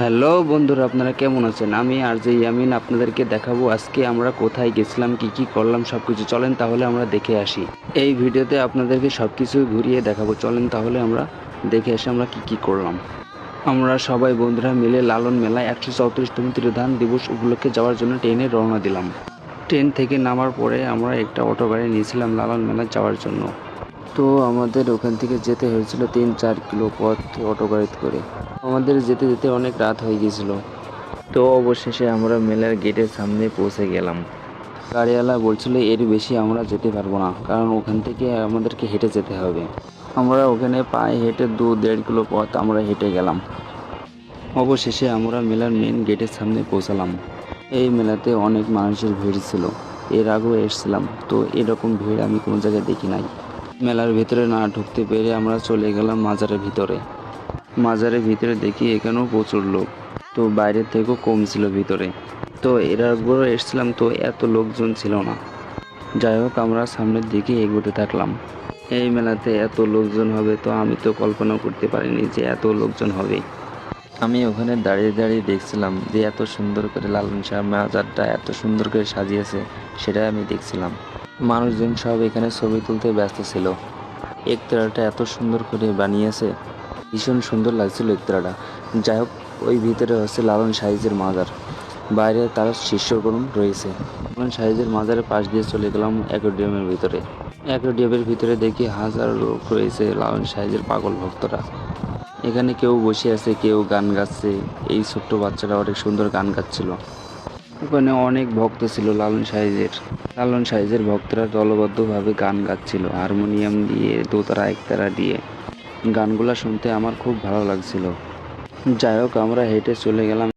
Hello বন্ধুরা, আপনারা কেমন আছেন? আমি আর যে ইয়ামিন, আপনাদেরকে দেখাবো আজকে আমরা কোথায় গেছিলাম, কি কি করলাম সব কিছু চলেন তাহলে আমরা দেখে আসি। এই ভিডিওতে আপনাদেরকে সব কিছু ঘুরিয়ে দেখাবো। চলেন তাহলে আমরা দেখে আসি আমরা কি কি করলাম। আমরা সবাই বন্ধুরা মিলে লালন মেলায় একশো চৌত্রিশতম ত্রিধান দিবস উপলক্ষে যাওয়ার জন্য ট্রেনে রওনা দিলাম। ট্রেন থেকে নামার পরে আমরা একটা অটো গাড়ি নিয়েছিলাম লালন মেলায় যাওয়ার জন্য। তো আমাদের ওখান থেকে যেতে হয়েছিল তিন চার কিলো পথ অটো গাড়িতে করে। আমাদের যেতে যেতে অনেক রাত হয়ে গিয়েছিল। তো অবশেষে আমরা মেলার গেটের সামনে পৌঁছে গেলাম। গাড়িওয়ালা বলছিল, এর বেশি আমরা যেতে পারব না, কারণ ওখান থেকে আমাদেরকে হেঁটে যেতে হবে। আমরা ওখানে পায়ে হেঁটে দু দেড় কিলো পথ আমরা হেঁটে গেলাম। অবশেষে আমরা মেলার মেন গেটের সামনে পৌঁছালাম। এই মেলাতে অনেক মানুষের ভিড় ছিল। এর আগেও এসেছিলাম, তো এরকম ভিড় আমি কোনো জায়গায় দেখি নাই। মেলার ভিতরে না ঢুকতে পেরে আমরা চলে গেলাম মাজারের ভিতরে। মাজারের ভিতরে দেখি এখানেও প্রচুর লোক। তো বাইরের থেকেও কম ছিল ভিতরে। তো এর আগেও এসেছিলাম তো এত লোকজন ছিল না। যাই হোক, আমরা সামনের দিকে এগোতে থাকলাম। এই মেলাতে এত লোকজন হবে তো আমি তো কল্পনা করতে পারিনি যে এত লোকজন হবে। আমি ওখানে দাঁড়িয়ে দাঁড়িয়ে দেখছিলাম যে এত সুন্দর করে লালন শাহ মাজারটা এত সুন্দর করে সাজিয়েছে, সেটাই আমি দেখছিলাম। মানুষজন সব এখানে ছবি তুলতে ব্যস্ত ছিল। একতারাটা এত সুন্দর করে বানিয়েছে, ভীষণ সুন্দর লাগছিল একতারাটা যাই হোক, ওই ভিতরে হচ্ছে লালন সাইজের মাজার। বাইরে তার শিষ্যগণ রয়েছে। লালন সাইজের মাজারের পাশ দিয়ে চলে গেলাম অ্যাকোডিয়ামের ভিতরে। অ্যাকোডিয়ামের ভিতরে দেখি হাজার লোক রয়েছে লালন সাইজের পাগল ভক্তরা। এখানে কেউ বসে আছে, কেউ গান গাচ্ছে। এই ছোট্ট বাচ্চাটা অনেক সুন্দর গান গাচ্ছিল। ওখানে অনেক ভক্ত ছিল, লালন সাইজের লালন সাইজের ভক্তরা দলবদ্ধভাবে গান গাচ্ছিল, হারমোনিয়াম দিয়ে, দোতারা, একতারা দিয়ে। গানগুলা শুনতে আমার খুব ভালো লাগছিল। যাই হোক, আমরা হেঁটে চলে গেলাম।